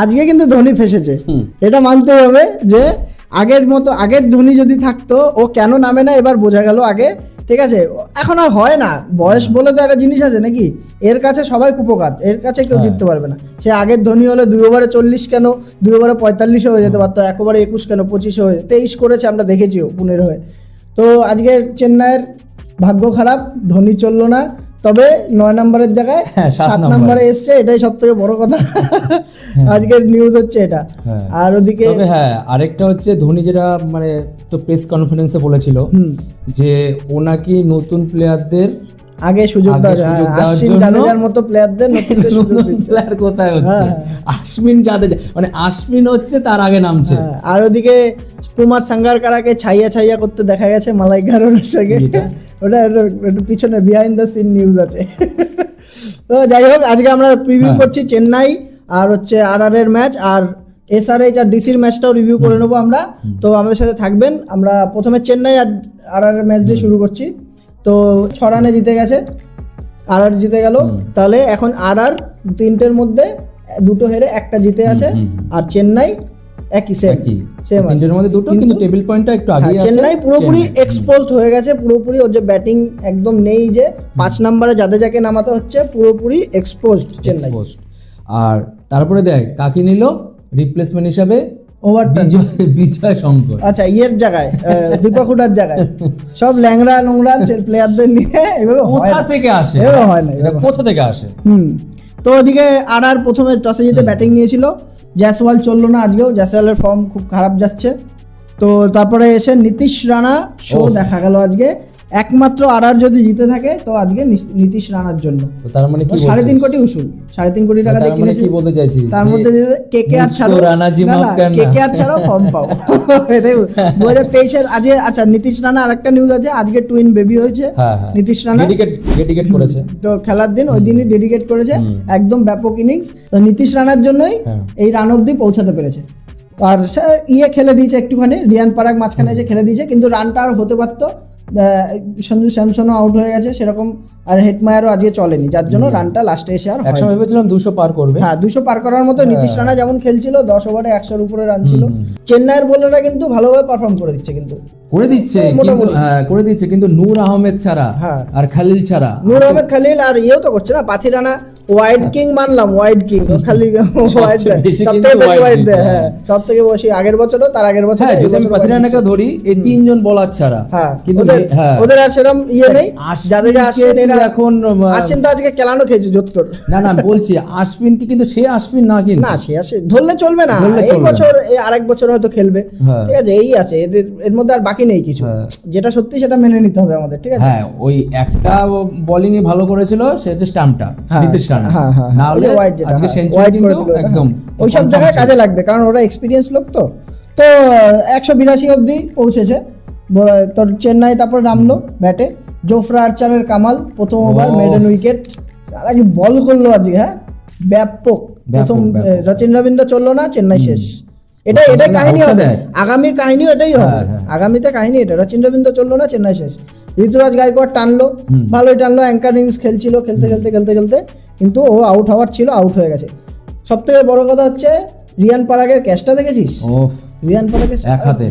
আজকে কিন্তু ধোনি ফেসেছে। এটা মানতে হবে যে আগের মতো আগের ধোনি যদি থাকতো ও কেন নামে না এবার বোঝা গেল আগে ঠিক আছে? এখন আর হয় না। বয়স বলে তো একটা জিনিস আছে নাকি? এর কাছে সবাই কুপকাত এর কাছে কেউ জিততে পারবে না। সে আগের ধোনি হলে দুই ওভারে চল্লিশ কেন দুই ওভারে পঁয়তাল্লিশে হয়ে যেতে পারতো এক ওভারে একুশ কেন পঁচিশে হয়ে তেইশ করেছে আমরা দেখেছিও পুনের হয়ে। তো আজকে চেন্নাইয়ের ভাগ্য খারাপ ধোনি চলল না তবে নয় নম্বরের জায়গায় হ্যাঁ, সাত নম্বরে। এসছে এটাই সব থেকে বড় কথা আজকের নিউজ হচ্ছে এটা হ্যাঁ। আর ওদিকে হ্যাঁ আরেকটা হচ্ছে ধোনি যেটা মানে তো প্রেস কনফারেন্সে বলেছিল যে ও নাকি নতুন প্লেয়ারদের আগে সুযোগ আশ্বিন জাদেজার মতো প্লেয়ারদের নতুন প্লেয়ার কোথায় হচ্ছে? হ্যাঁ, আশ্বিন জাদেজা মানে আশ্বিন হচ্ছে তার আগে নামছে। হ্যাঁ, আর ওদিকে কুমার সাঙ্গারকারাকে ছাইয়া ছাইয়া করতে দেখা গেছে মালাইকার সঙ্গে। ওটা একটু- পিছনে বিহাইন্ড দ্য সিন নিউজ আছে। তো যাই হোক আজকে আমরা প্রিভিউ হ্যাঁ। করছি চেন্নাই আর হচ্ছে আর আর এর ম্যাচ আর এসআরএইচ আর ডিসির ম্যাচটাও রিভিউ করে নেব আমরা। তো আমাদের সাথে থাকবেন। আমরা প্রথমে চেন্নাই আর আর আর ম্যাচ দিয়ে শুরু করছি। তো ছ রানে জিতে গেছে আর আর জিতে গেল। তাহলে এখন আর আর তিনটের মধ্যে দুটো হেরে একটা জিতে আছে আর চেন্নাই একই সেম সেম তিনটের মধ্যে দুটো কিন্তু টেবিল পয়েন্টটা একটু আগে আছে। হ্যাঁ, চেন্নাই পুরোপুরি এক্সপোজড হয়ে গেছে পুরোপুরি ওর যে ব্যাটিং একদম নেই যে পাঁচ নম্বরে যাকে নামাতে হচ্ছে পুরোপুরি এক্সপোজড চেন্নাই। আর তারপরে দেখ কাকে নিল? রিপ্লেসমেন্ট হিসাবে ওভার বিজয় বিজয় শঙ্কর। আচ্ছা ইয়ের জায়গায় আহ, দীপক হুডার জায়গায়। সব ল্যাংড়া নোংরা প্লেয়ারদের নিয়ে এভাবে কোথা থেকে আসে? এভাবে হয় না কোথা থেকে আসে? হুম। তো ওদিকে আর আর প্রথমে টসে জিতে ব্যাটিং নিয়েছিল। জয়সওয়াল চলল না আজকেও। জয়সওয়ালের ফর্ম খুব খারাপ যাচ্ছে। তো তারপরে এসে নীতিশ রানা শো দেখা গেল আজকে। একমাত্র আর আর যদি জিতে থাকে তো আজকে নীতিশ রানার জন্য। তো তার মানে কি সাড়ে তিন কোটি উসুল। সাড়ে তিন কোটি টাকা দিয়ে মানে কিনেছে কি বলতে চাইছিস? তার মধ্যে কে কে আর মুঝকো রানা জি মাফ করনা। কে কে আর ছাড়াও ফর্ম পাও। এটাই দু হাজার তেইশের আজকে আচ্ছা নীতিশ রানা আরেকটা নিউজ আছে। আজকে টুইন বেবি হয়েছে হ্যাঁ হ্যাঁ। নীতিশ রানা। ডেডিকেট ডেডিকেট করেছে। তো খেলার দিন ওই দিনই ডেডিকেট করেছে। একদম ব্যাপক ইনিংস তো নীতিশ রানার জন্যই হ্যাঁ। এই রান অব্দি পৌঁছাতে পেরেছে। আর ইয়ে খেলে দিয়েছে একটুখানি। রিয়ান পারাক মাঝখানে এসে খেলে দিয়েছে। কিন্তু রানটা আর হতে পারতো। সঞ্জু স্যামসনও আউট হয়ে গেছে সেরকম আর হেটমায়ারও আজকে চলেনি যার জন্য রানটা লাস্টে এসে আর হয় একসময় ভেবেছিলাম দুশো পার করবে। হ্যাঁ দুশো পার করার মতো নীতিশ রানা যেমন খেলছিল দশ ওভারে একশোর উপরে রান ছিল। চেন্নাইয়ের বোলাররা কিন্তু ভালোভাবে পারফর্ম করে দিচ্ছে কিন্তু। করে দিচ্ছে মোটামুটি। হ্যাঁ করে দিচ্ছে কিন্তু নূর আহমেদ ছাড়া হ্যাঁ। আর খালিল ছাড়া নূর আহমেদ খালিল আর ইয়েও তো করছে না পাথি রানা ওয়াইড কিং মানলাম ওয়াইড কিং খালি ওয়াইড সবচেয়ে বেশি দেয় হ্যাঁ। সব থেকে বেশি আগের বছরও তার আগের বছর হ্যাঁ যদি আমি পাথিরানাকে ধরি এই তিনজন বলার ছাড়া। হ্যাঁ কিন্তু ওদের হ্যাঁ। ওদের আর সেরকম ইয়ে নেই। যাদের যা আসছেন এরা এখন, আহ, আসছেন তো আজকে কেলানো খেয়েছে যোত্তর না না বলছি আশপিন কি কিন্তু সে আশপিন না কিন্তু। না সে আসে ধরলে চলবে না। এই বছর এই আরেক বছর হয়তো খেলবে। হ্যাঁ। ঠিক আছে এই আছে। এদের এর মধ্যে আর বাকি নেই কিছু। হ্যাঁ। যেটা সত্যি সেটা মেনে নিতে হবে আমাদের ঠিক আছে? হ্যাঁ ওই একটা বোলিং এ ভালো করেছিল সে হচ্ছে স্টাম্পটা হ্যাঁ, নীতিশ রানা হ্যাঁ, হ্যাঁ, না হলে আজকে হ্যাঁ, সেঞ্চুরি কিন্তু একদম। ওইসব জায়গায় কাজে লাগবে কারণ ওরা এক্সপিরিয়েন্স লোক তো। তো একশো বিরাশি অবধি পৌঁছেছে। তোর চেন্নাই তারপর নামলো ব্যাটে। জোফরা আর্চারের কামাল প্রথম ওভার মেডেন উইকেট তারা বল করল আজকে হ্যাঁ? ব্যাপক। প্রথম। রচিন রবীন্দ্র চলল না চেন্নাই শেষ। এটাই এটাই কাহিনী হবে। আগামীর কাহিনী এটাই হবে। আগামীতে কাহিনী এটা। রচিন রবীন্দ্র চলল না চেন্নাই শেষ। ঋতুরাজ গায়কোয়াড় টানলো ভালোই টানলো অ্যাঙ্কার ইনিংস খেলছিল খেলতে খেলতে খেলতে খেলতে। কিন্তু ও আউট হওয়ার ছিল আউট হয়ে গেছে। সব থেকে বড় কথা হচ্ছে রিয়ান পারাগের ক্যাচটা দেখেছিস? রিয়ান পারাগের এক হাতে,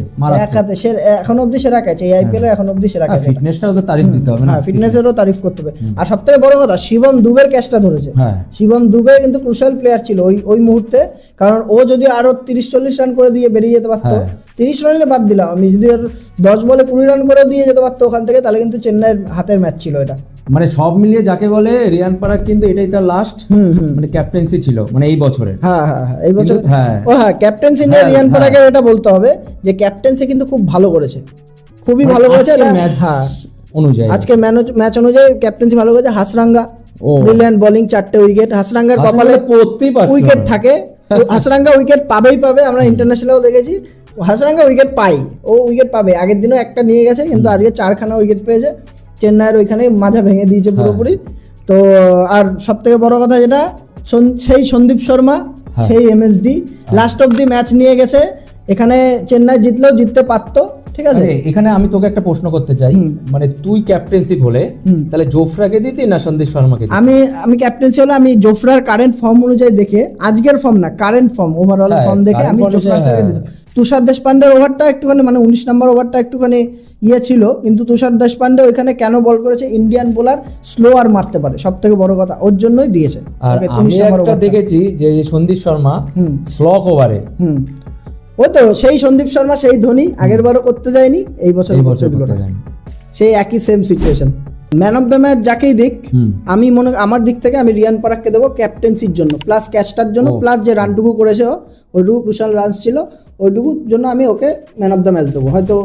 এক হাতে সে এখন অব্দি সেরা ক্যাচ এই আইপিএল এর এখন অব্দি সেরা ক্যাচ ফিটনেসটাও তো তারিফ দিতে হবে হ্যাঁ ফিটনেসেরও তারিফ করতে হবে। আর সব থেকে বড় কথা শিবম দুবের ক্যাচটা ধরেছে। হ্যাঁ। শিবম দুবে কিন্তু ক্রুশাল প্লেয়ার ছিল ওই ওই মুহূর্তে। কারণ ও যদি আরও তিরিশ চল্লিশ রান করে দিয়ে বেরিয়ে যেতে পারতো হ্যাঁ। তিরিশ রানে বাদ দিলাম আমি যদি আর দশ বলে কুড়ি রান করে দিয়ে যেতে পারতো ওখান থেকে তাহলে কিন্তু চেন্নাইয়ের হাতের ম্যাচ ছিল এটা। মানে সব মিলিয়ে যাকে বলে রিয়ান পারাগ কিন্তু এটাই তার লাস্ট মানে ক্যাপ্টেন্সি ছিল মানে এই বছরের। হ্যাঁ হ্যাঁ হ্যাঁ এই বছর হ্যাঁ। ও হ্যাঁ ক্যাপ্টেন্সি নিয়ে হ্যাঁ, রিয়ান হ্যাঁ। পরাগের এটা বলতে হবে যে ক্যাপ্টেন্সি কিন্তু খুব ভালো করেছে। খুবই ভালো করেছে হ্যাঁ। অনুযায়ী। আজকে ম্যাচ অনুযায়ী ক্যাপ্টেন্সি ভালো করেছে হাসরাঙ্গা। ও। ব্রিলিয়ান্ট বোলিং চারটে উইকেট হাসরাঙ্গার কপালে উইকেট থাকে। হাসরাঙ্গা উইকেট পাবেই পাবে আমরা ইন্টারন্যাশনালও দেখেছি। হাসরাঙ্গা উইকেট পাই। ও উইকেট পাবে। আগের দিনও একটা নিয়ে গেছে কিন্তু আজকে চারখানা উইকেট পেয়েছে। চেন্নাইয়ের ওইখানে মাঝা ভেঙে দিয়েছে হ্যাঁ। পুরোপুরি তো আর সব থেকে বড় কথা যেটা সন- সেই সন্দীপ শর্মা হ্যাঁ। সেই MSD last of the match নিয়ে গেছে এখানে চেন্নাই জিতলেও জিততে পারতো ঠিক আছে? এখানে আমি তোকে একটা প্রশ্ন করতে চাই। মানে তুই ক্যাপ্টেন্সিপ হলে তাহলে জোফরাকে দিতি না সন্দীপ শর্মাকে আমি আমি ক্যাপ্টেন্সি হলে আমি জোফরার কারেন্ট ফর্ম অনুযায়ী দেখে আজকের ফর্ম না কারেন্ট ফর্ম ওভারঅল হ্যাঁ, ফর্ম দেখে আমি জোফরাকে হ্যাঁ। দিতাম তুষার দেশপান্ডের ওভারটা একটুখানি মানে উনিশ নম্বর ওভারটা একটুখানি ইয়ে ছিল কিন্তু তুষার দেশপান্ডে ওইখানে কেন বল করেছে? ইন্ডিয়ান বোলার স্লো আর মারতে পারে সব থেকে বড় কথা ওর জন্যই দিয়েছে। আর আমি একটা দেখেছি যে সন্দীপ শর্মা স্লক ওভারে ওই তো সেই সন্দীপ শর্মা সেই ধোনি আগের বারও করতে দেয়নি এই বছর করতে দিল। সেই একই same situation man of the match যাকেই দিক। আমি মনে আমার দিক থেকে আমি রিয়ান পারাককে দেবো ক্যাপ্টেন্সির জন্য প্লাস ক্যাচটার জন্য প্লাস যে রানটুকু করেছে ও, ওইটুকু ক্রুশাল রানস ছিল ওইটুকুর জন্য আমি ওকে ম্যান অফ দ্য ম্যাচ দেবো। হয়তো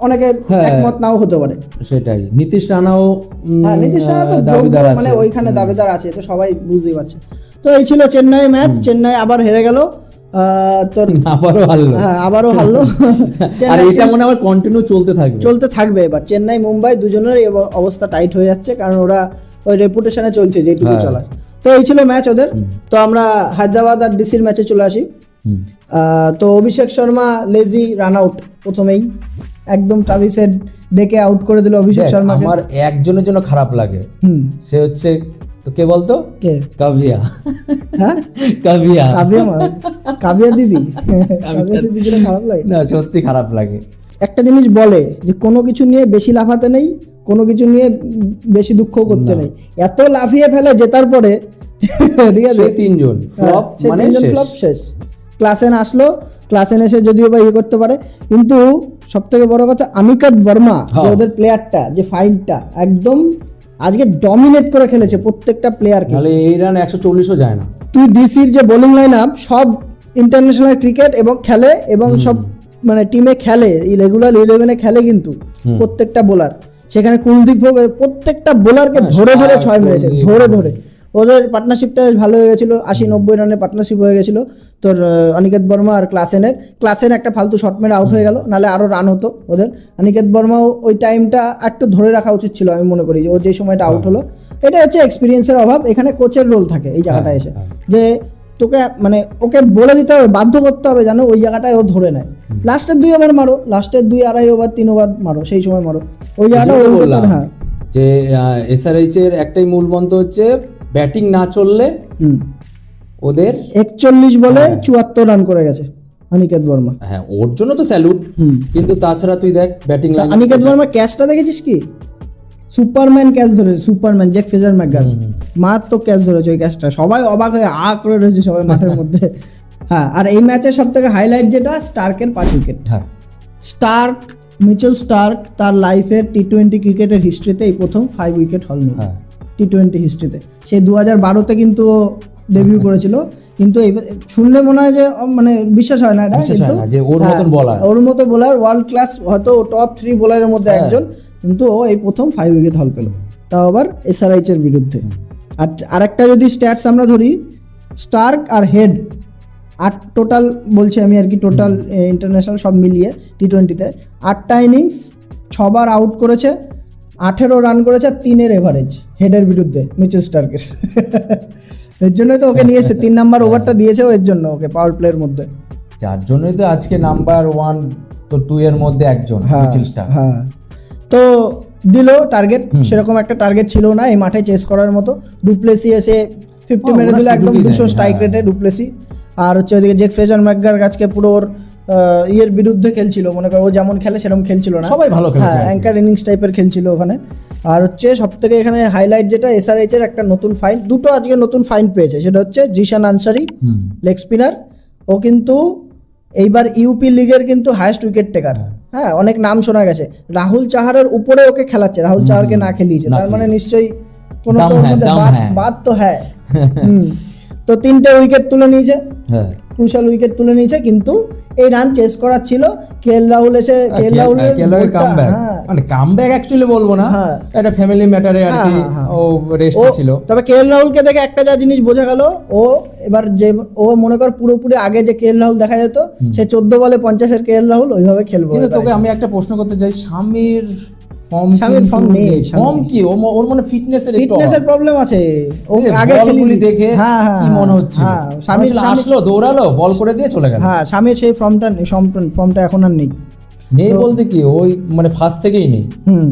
অনেকে হ্যাঁ। একমত নাও হতে পারে। সেটাই। নীতিশ রানাও হ্যাঁ নীতিশ রানা তো দাবিদার মানে ওইখানে দাবিদার আছে তো সবাই বুঝতেই পারছে। তো এই ছিল চেন্নাই ম্যাচ চেন্নাই আবার হেরে গেল। তোর আবারও হারলো। হ্যাঁ আবারও হারলো। আর এটা মনে হয় কন্টিনিউ চলতে থাকবে। চলতে থাকবে এবার চেন্নাই মুম্বাই দুজনের অবস্থা টাইট হয়ে যাচ্ছে কারণ ওরা ওই রেপুটেশনে চলছে যেটুকু হ্যাঁ। চলার। তো এই ছিল ম্যাচ ওদের। তো আমরা হায়দ্রাবাদ আর ডিসির ম্যাচে চলে আসি। তো Abhishek Sharma lazy run out প্রথমেই। একদম ট্রাভিসের ডেকে আউট করে দিল অভিষেক শর্মা আমার একজনের জন্য খারাপ লাগে। সে হচ্ছে তো কে বলতো? কে? কাভিয়া হ্যাঁ? কাভিয়া দিদি। খারাপ লাগে? না সত্যি খারাপ লাগে। একটা জিনিস বলে যে কোনো কিছু নিয়ে বেশি লাফাতে নেই কোনো কিছু নিয়ে বেশি দুঃখ করতে নেই। এত লাফিয়ে ফেলে জেতার পরে ঠিক আছে? তিনজন। ফ্লপ হ্যাঁ, মানে তিনজন শেষ। ক্লাসেন আসলো ক্লাসেন এসে যদিও বা ইয়ে করতে পারে কিন্তু সব থেকে বড় কথা আমিকাত বর্মা যে হ্যাঁ। ওদের প্লেয়ারটা যে ফাইনটা একদম আজকে ডমিনেট করে খেলেছে প্রত্যেকটা প্লেয়ারকে তাহলে এই রান একশো চল্লিশও যায় না। তুই ডিসির যে বোলিং লাইন আপ সব ইন্টারন্যাশনাল ক্রিকেট এবং খেলে এবং সব মানে টিমে খেলে রেগুলার ইলেভেনে খেলে কিন্তু প্রত্যেকটা বোলার সেখানে কুলদীপ হোক প্রত্যেকটা বোলারকে হ্যাঁ, ধরে ধরে ছয় মেরেছে ধরে। ধরে। ওদের পার্টনারশিপটা বেশ ভালো হয়ে গেছিল আশি নব্বই রানের পার্টনারশিপ হয়ে গেছিল। তোর অনিকেত বর্মা আর ক্লাসেনের ক্লাসেন একটা ফালতু শট মেরে আউট হয়ে গেল নাহলে আরও রান হতো ওদের। অনিকেত বর্মাও ওই টাইমটা একটু ধরে রাখা উচিত ছিল আমি মনে করি যে ও যে সময়টা আউট হলো। এটা হচ্ছে এক্সপিরিয়েন্সের অভাব। এখানে কোচের রোল থাকে এই জায়গাটায় এসে। হ্যাঁ। যে তোকে মানে ওকে বলে দিতে হবে বাধ্য করতে হবে জানো ওই জায়গাটায় ও ধরে নেয়। লাস্টের দুই ওভার মারো লাস্টের দুই আড়াই ওভার তিন ওভার মারো সেই সময় মারো। ওই জায়গাটা হ্যাঁ। যে এসআরএইচ এর একটাই মূল মন্ত্র হচ্ছে ব্যাটিং না চললে হুম। ওদের একচল্লিশ বলে হ্যাঁ। চুয়াত্তর রান করে গেছে অনিকেত বর্মা। হ্যাঁ ওর জন্য তো স্যালুট। কিন্তু তাছাড়া তুই দেখ ব্যাটিং লাইন অনিকেত বর্মা ক্যাচটা দেখেছিস কি? সুপারম্যান ক্যাচ ধরেছে সুপারম্যান জ্যাক ফেজার ম্যাকগার মারাত্মক ক্যাচ ধরেছে ওই ক্যাচটা সবাই অবাক হয়ে আ করে রয়েছে সবাই মাঠের মধ্যে। হ্যাঁ আর এই ম্যাচের সব থেকে হাইলাইট যেটা স্টার্কের পাঁচ উইকেট হ্যাঁ। স্টার্ক মিচেল স্টার্ক তার লাইফের টি টোয়েন্টি ক্রিকেটের হিস্ট্রিতে এই প্রথম ফাইভ উইকেট হল হ্যাঁ। টি টোয়েন্টি হিস্ট্রিতে সে দু হাজার বারোতে কিন্তু ডেবিউ করেছিল। কিন্তু এই শুনলে মনে হয় যে মানে বিশ্বাস হয় না এটা কিন্তু যে ওর হ্যাঁ, মতন bowler। ওর মতো বোলার ওয়ার্ল্ড ক্লাস হয়তো টপ থ্রি বোলারের মধ্যে হ্যাঁ। একজন। কিন্তু ও এই প্রথম ফাইভ উইকেট হল পেল। তাও আবার এসআরআইচ এর বিরুদ্ধে। আর আরেকটা যদি স্ট্যাটস আমরা ধরি স্টার্ক আর হেড আট টোটাল বলছি আমি আর কি টোটাল ইন্টারন্যাশনাল সব মিলিয়ে টি টোয়েন্টিতে আটটা ইনিংস ছবার আউট করেছে। আঠেরো রান করেছে তিনের এভারেজ হেডের বিরুদ্ধে মিচেল স্টার্কের এর জন্যই তো ওকে নিয়ে এসে তিন নাম্বার ওভারটা দিয়েছে এর জন্য ওকে পাওয়ার প্লের মধ্যে। যার জন্যই তো আজকে নাম্বার ওয়ান তো টু এর মধ্যে একজন হ্যাঁ মিচেল স্টার্ক হ্যাঁ। তো দিল টার্গেট সেরকম একটা টার্গেট ছিল না এই মাঠে চেস করার মতো। ডুপ্লেসি এসে ফিফটি হ্যাঁ, মেরে দিল একদম দুশো স্ট্রাইক হ্যাঁ। রেটে ডুপ্লেসি আর হচ্ছে ওদিকে জেক ফ্রেজার ম্যাকগার আজকে পুরো ওর ইয়ের বিরুদ্ধে খেলছিল। মনে করো ও যেমন খেলে সেরকম খেলছিল না। সবাই ভালো খেলেছে হ্যাঁ অ্যাঙ্কার ইনিংস টাইপের খেলছিল ওখানে। আর হচ্ছে সব থেকে এখানে হাইলাইট যেটা এসআরএইচ এর একটা নতুন ফাইন দুটো আজকে নতুন ফাইন পেয়েছে। সেটা হচ্ছে জিশান আনসারি লেগ স্পিনার ও কিন্তু এইবার ইউপি লিগের কিন্তু হায়েস্ট উইকেট টেকার হ্যাঁ অনেক নাম শোনা গেছে। রাহুল চাহারের উপরে ওকে খেলাচ্ছে। রাহুল চাহারকে না খেলিয়েছে। তার মানে নিশ্চয়ই কোনো হ্যাঁ, বাদ হ্যাঁ। বাদ তো হ্যাঁ। তো তিনটে উইকেট তুলে নিয়েছে। হ্যাঁ। ক্রুশাল উইকেট তুলে নিয়েছে কিন্তু এই রান চেস করার ছিল। কে এল রাহুল এসে কে এল রাহুলের কামব্যাক মানে কামব্যাক অ্যাকচুয়ালি বলব না। হ্যাঁ। একটা ফ্যামিলি ম্যাটারে আর হ্যাঁ, কি হ্যাঁ। ও রেস্টে ছিল। তবে কে এল রাহুলকে দেখে একটা যা জিনিস বোঝা গেল ও এবার যে ও মনে কর পুরোপুরি আগে যে কে এল রাহুল দেখা যেত সে চোদ্দ বলে পঞ্চাশের কে এল রাহুল ওইভাবে খেলব কিন্তু তোকে আমি একটা প্রশ্ন করতে চাই স্বামীর ফর্ম স্বামীর form নেই, ফর্ম কি? ওর মানে ফিটনেসের ফিটনেসের প্রবলেম আছে। ও আগে খেলি দেখে হ্যাঁ হ্যাঁ কি মনে হচ্ছে হ্যাঁ স্বামীর- আসলো দৌড়ালো বল করে দিয়ে চলে গেল। হ্যাঁ স্বামীর সেই ফর্মটা ফর্মটা ফর্মটা এখন আর নেই। নেই বলতে কি? ওই মানে ফার্স্ট থেকেই নেই। হুম।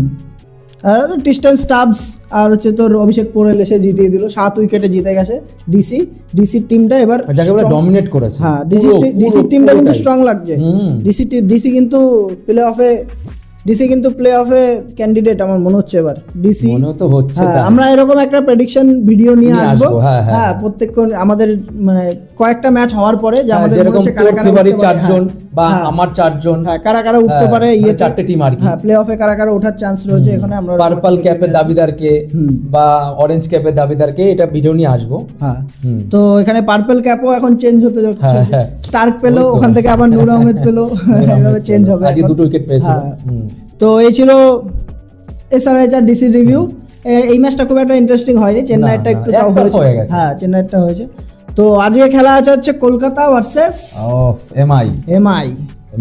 আর ডিস্টেন্স স্টাবস আর হচ্ছে তোর অভিষেক পোরেল এসে জিতিয়ে দিল। সাত উইকেটে জিতে গেছে ডিসি ডিসির টিমটা এবার যাকে বলে ডমিনেট করেছে। হ্যাঁ ডিসি ডিসির টিমটা কিন্তু স্ট্রং লাগছে। ডিসি ডিসি কিন্তু প্লে অফে ডিসি কিন্তু প্লে অফে ক্যান্ডিডেট আমার মনে হচ্ছে এবার ডিসি মনে তো হচ্ছে হ্যাঁ, আমরা এরকম একটা প্রেডিকশন ভিডিও নিয়ে আসব হ্যাঁ, হ্যাঁ। হ্যাঁ প্রত্যেক আমাদের মানে কয়েকটা ম্যাচ হওয়ার পরে যে আমাদের যেরকম চারজন। বা হ্যাঁ। আমার চারজন হ্যাঁ কারা কারা উঠতে হ্যাঁ, পারে মানে ইয়ে চারটে team আর কি। হ্যাঁ প্লে অফে কারা কারা ওঠার চান্স রয়েছে এখানে আমরা পার্পল ক্যাপের দাবিদারকে বা অরেঞ্জ ক্যাপের দাবিদারকে এটা ভিডিও নিয়ে আসব। হ্যাঁ। তো এখানে পার্পল ক্যাপও এখন চেঞ্জ হতে যাচ্ছে। হ্যাঁ, হ্যাঁ। স্টার্ক পেল ওখান থেকে আবার নূর আহমেদ পেল। এইভাবে চেঞ্জ হবে আজকে দুটো উইকেট পেয়েছিল। হ্যাঁ। তো এই ছিল এসআরএইচ আর ডিসি রিভিউ এই ম্যাচটা খুব একটা ইন্টারেস্টিং হয়নি। চেন্নাইয়েরটা না, একটু হয়ে গেছে। হ্যাঁ চেন্নাইয়েরটা হয়েছে। তো আজকে খেলা আছে হচ্ছে Kolkata versus of MI MI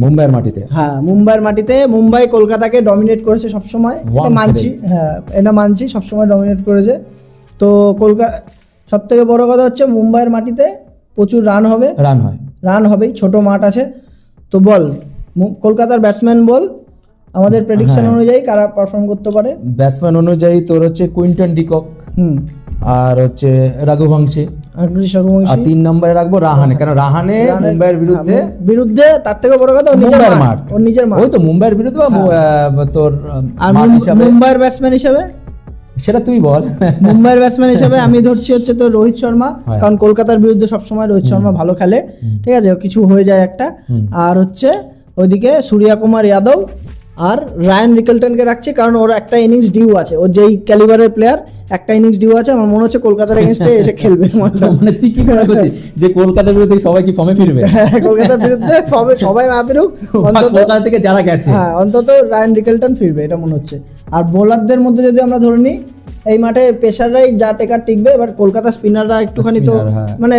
মুম্বাইয়ের মাটিতে। হ্যাঁ মুম্বাইয়ের মাটিতে। মুম্বাই কলকাতাকে ডমিনেট করেছে সবসময়। এটা মানছি হ্যাঁ এটা মানছি সবসময় ডমিনেট করেছে। তো কলকাতা সব থেকে বড় কথা হচ্ছে মুম্বাইয়ের মাটিতে প্রচুর রান হবে। রান হয়। রান হবেই ছোট মাঠ আছে। তো বল কলকাতার ব্যাটসম্যান বল আমাদের প্রেডিকশন হ্যাঁ। অনুযায়ী কারা পারফর্ম করতে পারে? ব্যাটসম্যান অনুযায়ী তোর হচ্ছে কুইন্টন ডিকক হুম। আর হচ্ছে রঘুবংশী আর তিন নম্বরে রাখব রাহানে। কারণ রাহানে মুম্বাইয়ের বিরুদ্ধে হ্যাঁ, বিরুদ্ধে তার থেকে বড় কথা নিজের মাঠ। ওর নিজের মাঠ। ওই তো মুম্বাইয়ের বিরুদ্ধে বা তোর মুম- হিসাবে? মুম্বাইয়ের ব্যাটসম্যান হিসেবে? সেটা তুই বল। মুম্বাইয়ের ব্যাটসম্যান হিসেবে আমি ধরছি হচ্ছে তো রোহিত শর্মা। হ্যাঁ। কারণ কলকাতার বিরুদ্ধে সবসময় রোহিত শর্মা ভালো খেলে। ঠিক আছে কিছু হয়ে যায় একটা। আর হচ্ছে ওইদিকে সূর্যা কুমার যাদব আর রায়ান রিকেলটনকে রাখছি কারণ ওর একটা ইনিংস ডিউ আছে। ওর যেই ক্যালিবারের প্লেয়ার একটা ইনিংস ডিউ আছে। আমার মনে হচ্ছে কলকাতার এগেনস্টে এসে খেলবে। মানে তুই কি মনে করছিস যে কলকাতার বিরুদ্ধে সবাই কি ফর্মে ফিরবে? কলকাতার বিরুদ্ধে ফর্মে সবাই না ফিরুক অন্তত কলকাতা থেকে যারা গেছে। হ্যাঁ অন্তত রায়ান রিকেলটন ফিরবে এটা মনে হচ্ছে। আর বোলারদের মধ্যে যদি আমরা ধরে নিই এই মাঠে পেশাররাই যা টেকার টিকবে এবার কলকাতা স্পিনাররা একটুখানি তো হ্যাঁ। মানে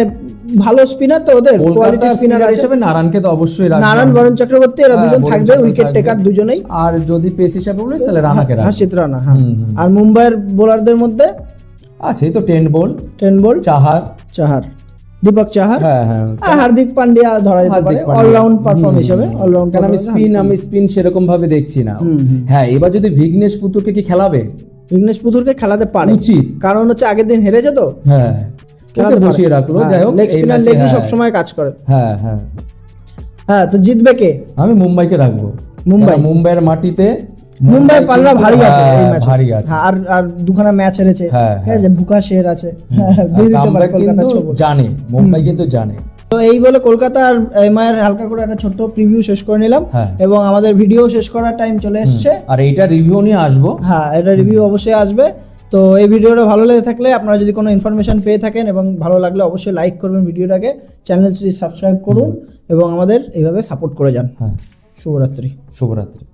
ভালো স্পিনার তো ওদের কোয়ালিটি স্পিনার হিসেবে নারায়ণকে তো অবশ্যই রাখবে। নারায়ণ বরুণ চক্রবর্তী এরা হ্যাঁ, দুজন থাকবে উইকেট টেকার দুজনেই। আর যদি পেস হিসাবে বলিস তাহলে রানাকে রাখবে। হাসিত রানা হ্যাঁ। আর মুম্বাইয়ের বোলারদের মধ্যে? আছে তো ten ball. Ten ball? Chahar. Chahar. Deepak Chahar? হ্যাঁ হ্যাঁ। আর হার্দিক পান্ডিয়া ধরা যেতে পারে অলরাউন্ড পারফর্ম হিসেবে অলরাউন্ড কারণ আমি স্পিন আমি স্পিন সেরকম ভাবে দেখছি না। হ্যাঁ এবার যদি ভিঘ্নেশ পুতুরকে কি খেলাবে? বিঘ্নেশ পুতুরকে খেলাতে পারে। উচিত। কারণ হচ্ছে আগের দিন হেরেছে তো? হ্যাঁ। খেলাতে বসিয়ে রাখল। হ্যাঁ, যাই হোক লেগ স্পিনার লেগই হ্যাঁ, সবসময় কাজ করে। হ্যাঁ হ্যাঁ। হ্যাঁ তো জিতবে কে? আমি মুম্বাইকে রাখব। মুম্বাই? মুম্বাইয়ের মাটিতে মুম্বাই পাল্লা ভারী আছে এই হ্যাঁ, ম্যাচে ভারী আছে। আর আর দুখানা ম্যাচ হেরেছে। হ্যাঁ, আছে বুকা শের আছে। জানে মুম্বাই কিন্তু জানে। তো এই বলে কলকাতা আর এমআইয়ের হালকা করে একটা ছোট্ট প্রিভিউ শেষ করে নিলাম। হ্যাঁ। এবং আমাদের ভিডিও শেষ করার টাইম চলে এসেছে। আর এইটা রিভিউ নিয়ে আসব। হ্যাঁ এটা রিভিউ অবশ্যই আসবে। তো এই ভিডিওটা ভালো লেগে থাকলে আপনারা যদি কোনো ইনফরমেশন পেয়ে থাকেন এবং ভালো লাগলে অবশ্যই লাইক করবেন ভিডিওটাকে চ্যানেলটি সাবস্ক্রাইব করুন এবং আমাদের এইভাবে সাপোর্ট করে যান। হ্যাঁ। শুভরাত্রি। শুভরাত্রি।